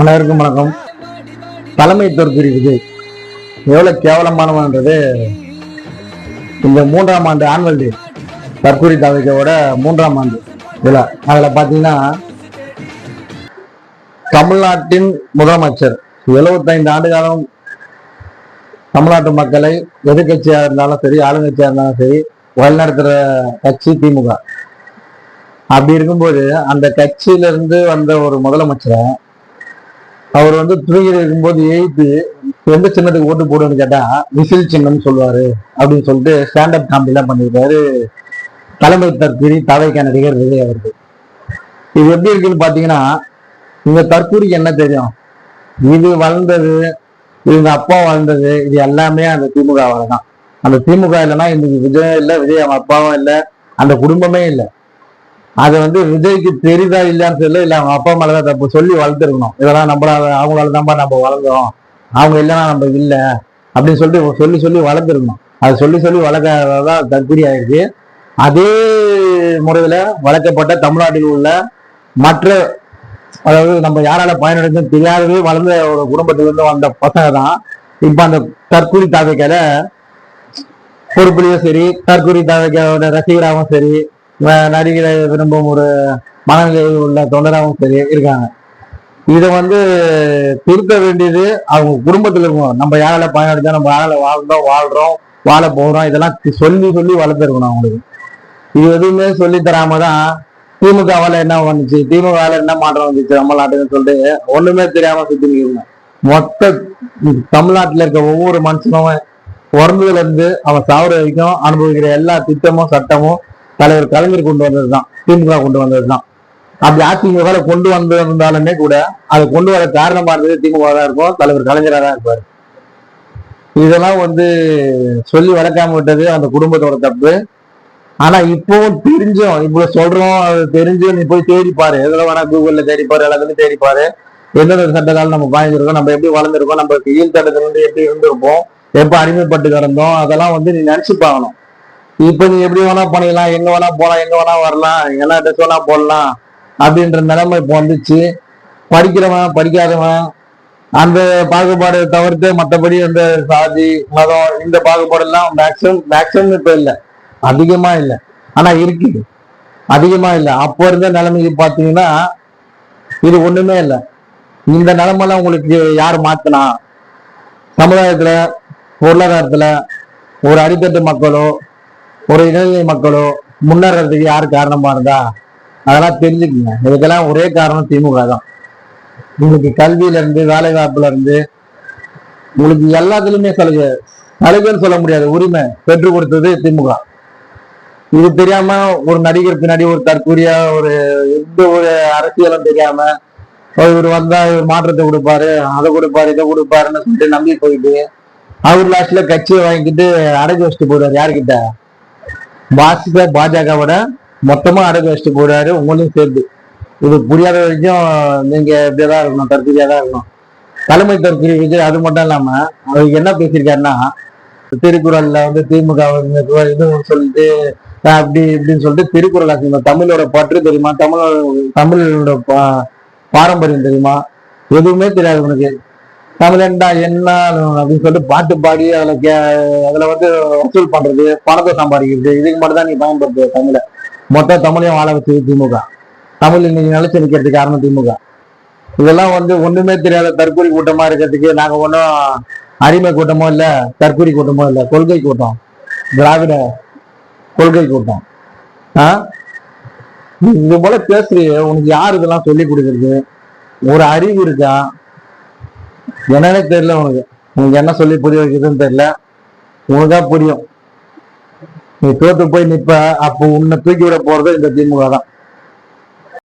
அனைவருக்கும் வணக்கம். தலைமை தற்கொலை எவ்வளோ கேவலமானவன்றது. இந்த மூன்றாம் ஆண்டு ஆனுவல் டே தற்கொலை தாவிக்கோட மூன்றாம் ஆண்டு இதில் அதில் பார்த்தீங்கன்னா தமிழ்நாட்டின் முதலமைச்சர். 75 ஆண்டு காலம் தமிழ்நாட்டு மக்களை எதிர்கட்சியாக இருந்தாலும் சரி ஆளுங்கட்சியாக இருந்தாலும் சரி வழிநடத்துகிற கட்சி திமுக. அப்படி இருக்கும்போது அந்த கட்சியில இருந்து வந்த ஒரு முதலமைச்சரை அவர் வந்து தூங்கி இருக்கும்போது எழுத்து எந்த சின்னத்துக்கு ஓட்டு போடுன்னு கேட்டா விசில் சின்னம்னு சொல்லுவாரு அப்படின்னு சொல்லிட்டு ஸ்டாண்டப் காமெடி எல்லாம் பண்ணியிருக்காரு. தலைமை தற்கூரி தவைக்க நடிகர் விஜய் அவருக்கு இது எப்படி இருக்குன்னு பாத்தீங்கன்னா இந்த தற்கூரிக்கு என்ன தெரியும்? இது வளர்ந்தது இவங்க அப்பா வளர்ந்தது இது எல்லாமே அந்த திமுகவால தான். அந்த திமுக இல்லைன்னா இன்னைக்கு விஜயம் இல்லை விஜய் அவன் அப்பாவும் இல்லை அந்த குடும்பமே இல்லை. அது வந்து விஜய்க்கு தெரியுதா இல்லையான்னு தெரியல இல்ல அவங்க அப்பா மேலதான் தப்பு சொல்லி வளர்த்துருக்கணும். இதெல்லாம் நம்மளால அவங்களால தான்ப்பா நம்ம வளர்ந்தோம். அவங்க இல்லைன்னா நம்ம இல்லை. அப்படின்னு சொல்லிட்டு சொல்லி சொல்லி வளர்த்துருக்கணும். அது சொல்லி சொல்லி வளர்க்கறதான் தற்கொலை ஆயிடுச்சு அதே முறையில வளர்க்கப்பட்ட தமிழ்நாட்டில் உள்ள மற்ற அதாவது நம்ம யாரால பயனடைந்தும் தெரியாதவே வளர்ந்த ஒரு குடும்பத்திலிருந்து வந்த பசங்க தான் இப்ப அந்த தற்கொலை தாவைக்கையில பொறுப்புலையும் சரி தற்கொலை தாவைக்கையோட ரசிகராகவும் சரி நடிகரை விரும்பும் ஒரு மனநிலை உள்ள தொண்டராகவும் சரி இருக்காங்க. இதை வந்து திருத்த வேண்டியது அவங்க குடும்பத்தில் இருக்கும் நம்ம யாரால பயனடைஞ்சா நம்ம யாரால வாழ்ந்தோம் வாழ்றோம் வாழ போகிறோம் இதெல்லாம் சொல்லி சொல்லி வளர்த்துருக்கணும் அவங்களுக்கு. இது எதுவுமே சொல்லி தராம தான் திமுகவால என்ன வந்துச்சு திமுகவால என்ன மாற்றம் வந்துச்சு? நம்ம நாட்டுன்னு சொல்லிட்டு ஒண்ணுமே தெரியாம சுத்தி நிற்கணும் மொத்த தமிழ்நாட்டுல இருக்க ஒவ்வொரு மனுஷனும் பிறந்ததுல இருந்து அவன் சாவர வரைக்கும் அனுபவிக்கிற எல்லா திட்டமும் சட்டமும் தலைவர் கலைஞர் கொண்டு வந்தது தான் திமுக கொண்டு வந்தது தான் அப்படி அதிமுக கொண்டு வந்திருந்தாலுமே கூட அதை கொண்டு வர காரணமா இருந்தது திமுக தான் இருக்கும் தலைவர் கலைஞராக தான் இருப்பாரு. இதெல்லாம் வந்து சொல்லி வளர்க்காம விட்டது அந்த குடும்பத்தோட தப்பு. ஆனா இப்பவும் தெரிஞ்சும். இவ்வளவு சொல்றோம் அது தெரிஞ்சும் நீ போய் தேடிப்பாரு எதுல வேணா கூகுள்ல தேடிப்பாரு எல்லாத்துலயும் தேடிப்பாரு எந்தெந்த சட்டத்தால் நம்ம பாய்ஞ்சிருக்கோம் நம்ம எப்படி வளர்ந்துருக்கோம் நம்ம கீழ் தட்டத்துல இருந்து எப்படி இருந்திருப்போம் எப்ப அடிமைப்பட்டு கிடந்தோம் அதெல்லாம் வந்து நீ நினைச்சு பார்க்கணும் இப்ப நீ எப்படி வேணா பண்ணிக்கலாம் எங்க வேணா போலாம் எங்க வேணா வரலாம் எல்லா ட்ரெஸ் வேணா போடலாம் அப்படின்ற நிலைமை இப்போ வந்துச்சு. படிக்கிறவன் படிக்காதவன் அந்த பாகுபாடு தவிர்த்து மற்றபடி அந்த சாதி மதம் இந்த பாகுபாடு எல்லாம் மேக்சிமம் மேக்சிமம் இப்ப இல்லை. அதிகமா இல்லை. ஆனா இருக்குது. அதிகமா இல்லை. அப்போ இருந்த நிலைமைக்கு பாத்தீங்கன்னா இது ஒண்ணுமே இல்லை. இந்த நிலைமெல்லாம் உங்களுக்கு யார் மாத்தினா? சமுதாயத்துல பொருளாதாரத்துல ஒரு அடித்தட்டு மக்களோ ஒரு இடைநிலை மக்களோ முன்னேறதுக்கு யார் காரணமா இருந்தா அதெல்லாம் தெரிஞ்சுக்கங்க. இதுக்கெல்லாம் ஒரே காரணம் திமுக தான். உங்களுக்கு கல்வியில இருந்து வேலை வாய்ப்புல இருந்து உங்களுக்கு எல்லாத்துலயுமே சலுகை சலுகைன்னு சொல்ல முடியாது. உரிமை பெற்றுக் கொடுத்தது திமுக. இது தெரியாம ஒரு நடிகர் பின்னாடி ஒரு தற்கூரியா ஒரு எந்த ஒரு அரசியலும் தெரியாம இவர் வந்தா இவர் மாற்றத்தை கொடுப்பாரு அதை கொடுப்பாரு இதை கொடுப்பாருன்னு சொல்லிட்டு நம்பி போயிட்டு அவர் லாஸ்ட்ல கட்சியை வாங்கிட்டு அடைஞ்சு வச்சுட்டு போயிடுவார் யாருக்கிட்ட பாசிக பாஜகவோட மொத்தமா அடகு வச்சுட்டு போறாரு உங்களையும் சேர்த்து. இது புரியாத வரைக்கும் நீங்க இப்படியேதான் இருக்கணும் தற்கொலையா தான் இருக்கணும். தலைமை தற்கொலை விஜய் அது மட்டும் இல்லாம அவருக்கு என்ன பேசியிருக்காருன்னா திருக்குறள்ல வந்து திமுக இது சொல்லிட்டு அப்படி இப்படின்னு சொல்லிட்டு திருக்குறள் ஆசிரியர் தமிழோட பற்று தெரியுமா? தமிழோட தமிழோட பாரம்பரியம் தெரியுமா? எதுவுமே தெரியாது உனக்கு. தமிழன்டா என்ன அப்படின்னு சொல்லிட்டு பாட்டு பாடி அதுல கே அதுல வந்து வசூல் பண்றது பணத்தை சம்பாதிக்கிறது இதுக்கு மட்டும் தான் நீ பயன்படுத்து தமிழை. மொத்த தமிழையும் வாழ வச்சது திமுக. தமிழ் இன்னைக்கு நிலைச்சு நிற்கிறதுக்கு காரணம் திமுக. இதெல்லாம் வந்து ஒண்ணுமே தெரியாத தற்கொலை கூட்டமா இருக்கிறதுக்கு நாங்க ஒன்றும் அடிமை கூட்டமோ இல்ல தற்கொலை கூட்டமோ இல்ல கொள்கை கூட்டம். திராவிட கொள்கை கூட்டம். ஆ? நீ இது போல பேசுறிய உனக்கு யார் இதெல்லாம் சொல்லி கொடுக்குறது? ஒரு அறிவு இருக்கா? என்னன்னே தெரியல உனக்கு. உனக்கு என்ன சொல்லி புரிய வைக்கிறதுன்னு தெரியல. உனக்கா புரியும். நீ தோத்து போய் நிப்ப அப்போ உன்னை தூக்கி விட போறது இந்த திமுக தான்.